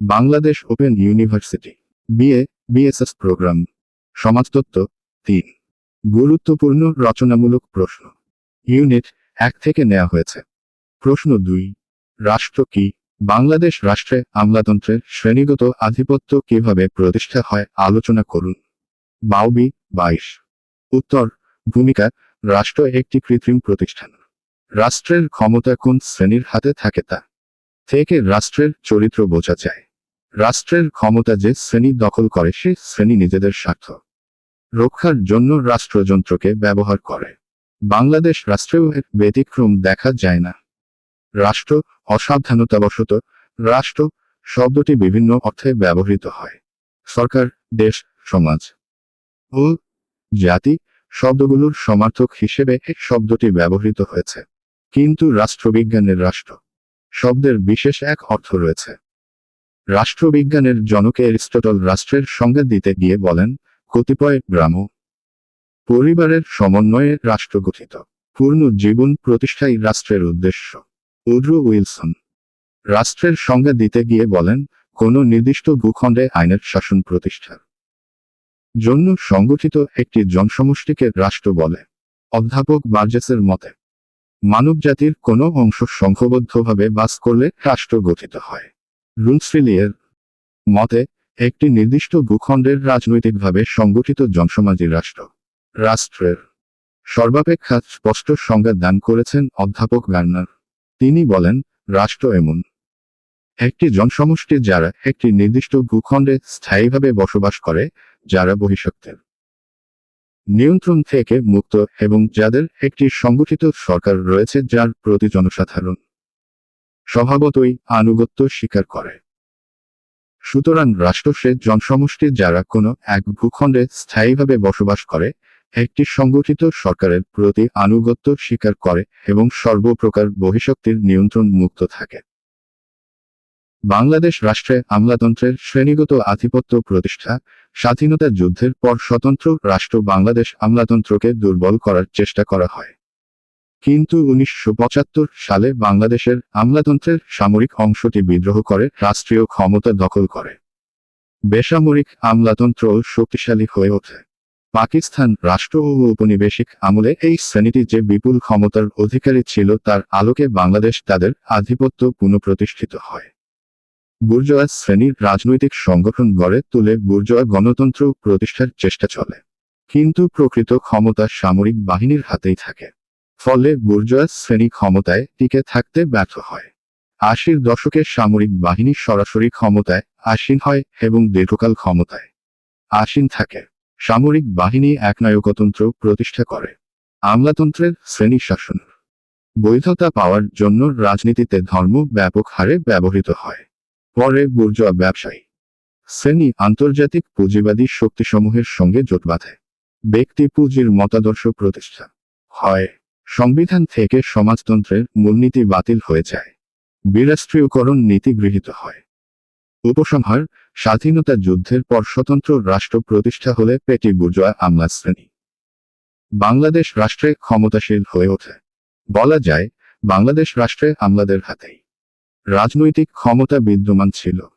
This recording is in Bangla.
Bangladesh open university BA BSS programme সমাজতত্ত্ব, তিন। গুরুত্বপূর্ণ রচনামূলক প্রশ্ন। ইউনিট এক থেকে নেওয়া হয়েছে। প্রশ্ন দুই, রাষ্ট্র কি? বাংলাদেশ রাষ্ট্রে আমলাতন্ত্রের শ্রেণীগত আধিপত্য কীভাবে প্রতিষ্ঠা হয় আলোচনা করুন। বাউবি, বাইশ। উত্তর, ভূমিকা, রাষ্ট্র একটি কৃত্রিম প্রতিষ্ঠান। রাষ্ট্রের ক্ষমতা কোন শ্রেণির হাতে থাকে তা? থেকে রাষ্ট্রের চরিত্র বোঝা যায়। রাষ্ট্রের ক্ষমতা যে শ্রেণি দখল করে, সে শ্রেণি নিজেদের স্বার্থ রক্ষার জন্য রাষ্ট্রযন্ত্রকে ব্যবহার করে। বাংলাদেশ রাষ্ট্রেও এর ব্যতিক্রম দেখা যায় না। রাষ্ট্র অসাবধানতাবশত, রাষ্ট্র শব্দটি বিভিন্ন অর্থে ব্যবহৃত হয়। সরকার, দেশ, সমাজ ও জাতি শব্দগুলোর সমার্থক হিসেবে এই শব্দটি ব্যবহৃত হয়েছে। কিন্তু রাষ্ট্রবিজ্ঞানের রাষ্ট্র শব্দের বিশেষ এক অর্থ রয়েছে। রাষ্ট্রবিজ্ঞানের জনক এরিস্টটল রাষ্ট্রের সংজ্ঞা দিতে গিয়ে বলেন, কতিপয় গ্রাম পরিবারের সমন্বয়ে রাষ্ট্র গঠিত পূর্ণ জীবন প্রতিষ্ঠাই রাষ্ট্রের উদ্দেশ্য। উড্রু উইলসন রাষ্ট্রের সংজ্ঞা দিতে গিয়ে বলেন, কোন নির্দিষ্ট ভূখণ্ডে আইনের শাসন প্রতিষ্ঠার জন্য সংগঠিত একটি জনসমষ্টিকে রাষ্ট্র বলে। অধ্যাপক বার্জেসের মতে, মানবজাতির কোনো অংশ সংঘবদ্ধভাবে বাস করলে রাষ্ট্র গঠিত হয়। রুনসফিলিয়ের মতে, একটি নির্দিষ্ট ভূখণ্ডের রাজনৈতিকভাবে সংগঠিত জনসমাজী রাষ্ট্র। রাষ্ট্রের সর্বাপেক্ষা স্পষ্ট সংজ্ঞা দান করেছেন অধ্যাপক গার্নার। তিনি বলেন, রাষ্ট্র এমন একটি জনসমষ্টি যারা একটি নির্দিষ্ট ভূখণ্ডে স্থায়ীভাবে বসবাস করে, যারা বহিঃশক্তির নিয়ন্ত্রণ থেকে মুক্ত এবং যাদের একটি সংগঠিত সরকার রয়েছে যার প্রতি জনসাধারণ স্বভাবতই আনুগত্য স্বীকার করে। সুতরাং রাষ্ট্র সে জনসমষ্টি যারা কোনো এক ভূখণ্ডে স্থায়ীভাবে বসবাস করে, একটি সংগঠিত সরকারের প্রতি আনুগত্য স্বীকার করে এবং সর্বপ্রকার বহিঃশক্তির নিয়ন্ত্রণ মুক্ত থাকে। বাংলাদেশ রাষ্ট্রে আমলাতন্ত্রের শ্রেণীগত আধিপত্য প্রতিষ্ঠা, স্বাধীনতা যুদ্ধের পর স্বতন্ত্র রাষ্ট্র বাংলাদেশ আমলাতন্ত্রকে দুর্বল করার চেষ্টা করা হয়। কিন্তু উনিশশো পঁচাত্তর সালে বাংলাদেশের আমলাতন্ত্রের সামরিক অংশটি বিদ্রোহ করে, রাষ্ট্রীয় ক্ষমতা দখল করে। বেসামরিক আমলাতন্ত্র শক্তিশালী হয়ে ওঠে। পাকিস্তান রাষ্ট্র ও উপনিবেশিক আমলে এই শ্রেণীটি যে বিপুল ক্ষমতার অধিকারী ছিল, তার আলোকে বাংলাদেশ তাদের আধিপত্য পুনঃপ্রতিষ্ঠিত হয়। বুর্জোয়া শ্রেণির রাজনৈতিক সংগঠন গড়ে তুলে বুর্জোয়া গণতন্ত্র প্রতিষ্ঠার চেষ্টা চলে। কিন্তু প্রকৃত ক্ষমতা সামরিক বাহিনীর হাতেই থাকে। ফলে বুর্জোয়া শ্রেণি ক্ষমতায় টিকে থাকতে ব্যর্থ হয়। আশির দশকে সামরিক বাহিনী সরাসরি ক্ষমতায় আসীন হয় এবং দীর্ঘকাল ক্ষমতায় আসীন থাকে। সামরিক বাহিনী একনায়কতন্ত্র প্রতিষ্ঠা করে। আমলাতন্ত্রের শ্রেণি শাসন। বৈধতা পাওয়ার জন্য রাজনীতিতে ধর্ম ব্যাপক হারে ব্যবহৃত হয়। পরে বুর্জোয়া ব্যবসায়ী। শ্রেণি আন্তর্জাতিক পুঁজিবাদী শক্তিসমূহের সঙ্গে জোট বাঁধে। ব্যক্তি পুঁজির মতাদর্শ প্রতিষ্ঠা হয়। সংবিধান থেকে সমাজতন্ত্রের মূলনীতি বাতিল হয়ে যায়। বিরাষ্ট্রীয়করণ নীতি গৃহীত হয়। উপসংহার, স্বাধীনতা যুদ্ধের পর স্বতন্ত্র রাষ্ট্র প্রতিষ্ঠা হলে পেটি বুর্জোয়া আমলা শ্রেণি। বাংলাদেশ রাষ্ট্রে ক্ষমতাশীল হয়ে ওঠে। বলা যায়, বাংলাদেশ রাষ্ট্রে আমলাদের হাতেই। রাজনৈতিক ক্ষমতা বিদ্যমান ছিল।